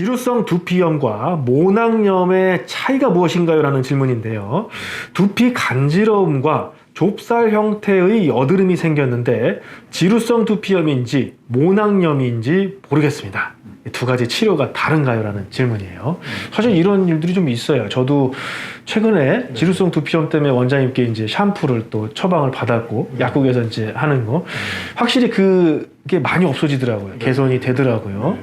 지루성 두피염과 모낭염의 차이가 무엇인가요? 라는 질문인데요. 두피 간지러움과 좁쌀 형태의 여드름이 생겼는데 지루성 두피염인지 모낭염인지 모르겠습니다. 이두 가지 치료가 다른가요? 라는 질문이에요. 사실 이런 일들이 좀 있어요. 저도 최근에 지루성 두피염 때문에 원장님께 이제 샴푸를 또 처방을 받았고 네. 약국에서 이제 하는 거 확실히 그게 많이 없어지더라고요. 개선이 되더라고요.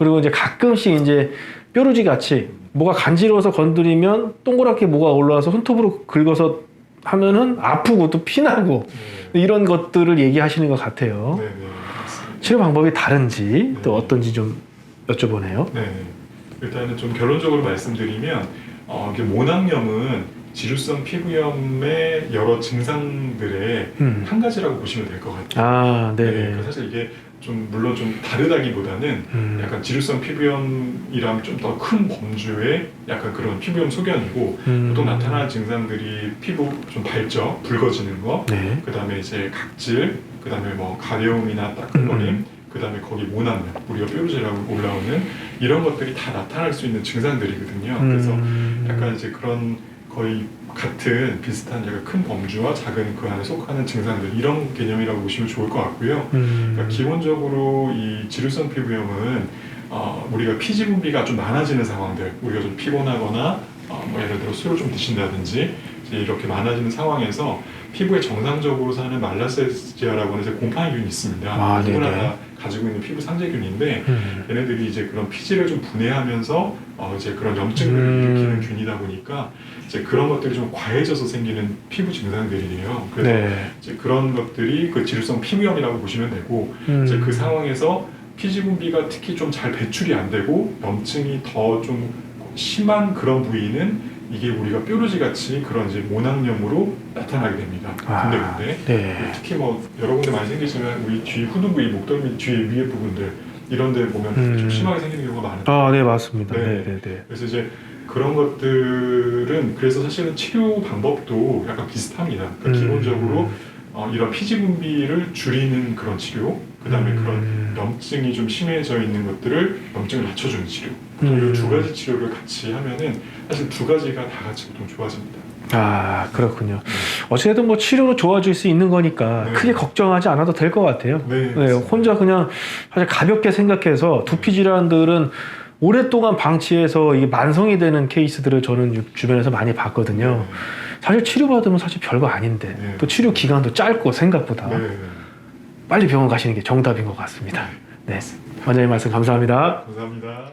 네. 그리고 이제 가끔씩 이제 뾰루지 같이 뭐가 간지러워서 건드리면 동그랗게 뭐가 올라와서 손톱으로 긁어서 하면은 아프고 또 피나고 이런 것들을 얘기하시는 것 같아요. 네, 네. 치료 방법이 다른지 또 네. 어떤지 좀 여쭤보네요. 네. 일단은 좀 결론적으로 말씀드리면 어, 이게 모낭염은 지루성 피부염의 여러 증상들의 음. 한 가지라고 보시면 될 것 같아요. 아, 네, 네. 그 사실 이게 좀 물론 좀 다르다기보다는 음. 약간 지루성 피부염이랑 좀 더 큰 범주의 약간 그런 피부염 소견이고 음. 보통 나타나는 증상들이 피부 좀 밝죠, 붉어지는 거, 네. 그 다음에 이제 각질, 그 다음에 뭐 가려움이나 따끔거림, 음. 그 다음에 거기 모낭염, 우리가 뾰루지라고 올라오는 이런 것들이 다 나타날 수 있는 증상들이거든요. 그래서 음. 약간 이제 그런 거의 같은 비슷한 약간 큰 범주와 작은 그 안에 속하는 증상들 이런 개념이라고 보시면 좋을 것 같고요. 음. 그러니까 기본적으로 이 지루성 피부염은 어, 우리가 피지 분비가 좀 많아지는 상황들, 우리가 좀 피곤하거나 어, 뭐 예를 들어 술을 좀 드신다든지 이렇게 많아지는 상황에서 피부에 정상적으로 사는 말라세지아라고 하는 곰팡이균이 있습니다. 아, 누구나 가지고 있는 피부 상재균인데 음. 얘네들이 이제 그런 피지를 좀 분해하면서 어 이제 그런 염증을 음. 일으키는 균이다 보니까 이제 그런 것들이 좀 과해져서 생기는 피부 증상들이에요. 그래서 네. 이제 그런 것들이 그 지루성 피부염이라고 보시면 되고 음. 이제 그 상황에서 피지 분비가 특히 좀 잘 배출이 안 되고 염증이 더 좀 심한 그런 부위는 이게 우리가 뾰루지 같이 그런 이제 모낭염으로 나타나게 됩니다. 아, 근데 근데 네. 특히 뭐 여러 군데 많이 생기지만 우리 뒤 후두 부위, 목덜 밑 뒤에 위에 부분들 이런 데 보면 음. 좀 심하게 생기는 경우가 많아요. 아, 네, 맞습니다. 네. 네, 네, 네. 그래서 이제 그런 것들은 그래서 사실은 치료 방법도 약간 비슷합니다. 그러니까 음. 기본적으로 어, 이런 피지 분비를 줄이는 그런 치료, 그 다음에 음. 그런 염증이 좀 심해져 있는 것들을 염증을 낮춰주는 치료. 음. 이두 가지 치료를 같이 하면은 사실 두 가지가 다 같이 보통 좋아집니다. 아, 그렇군요. 어쨌든 뭐 치료로 좋아질 수 있는 거니까 네. 크게 걱정하지 않아도 될 것 같아요. 네, 네. 혼자 그냥 사실 가볍게 생각해서 두피 질환들은 오랫동안 방치해서 이게 만성이 되는 케이스들을 저는 주- 주변에서 많이 봤거든요. 사실 치료받으면 사실 별거 아닌데 네. 또 치료 기간도 짧고 생각보다 네. 네. 빨리 병원 가시는 게 정답인 것 같습니다. 네, 원장님 말씀 감사합니다. 감사합니다.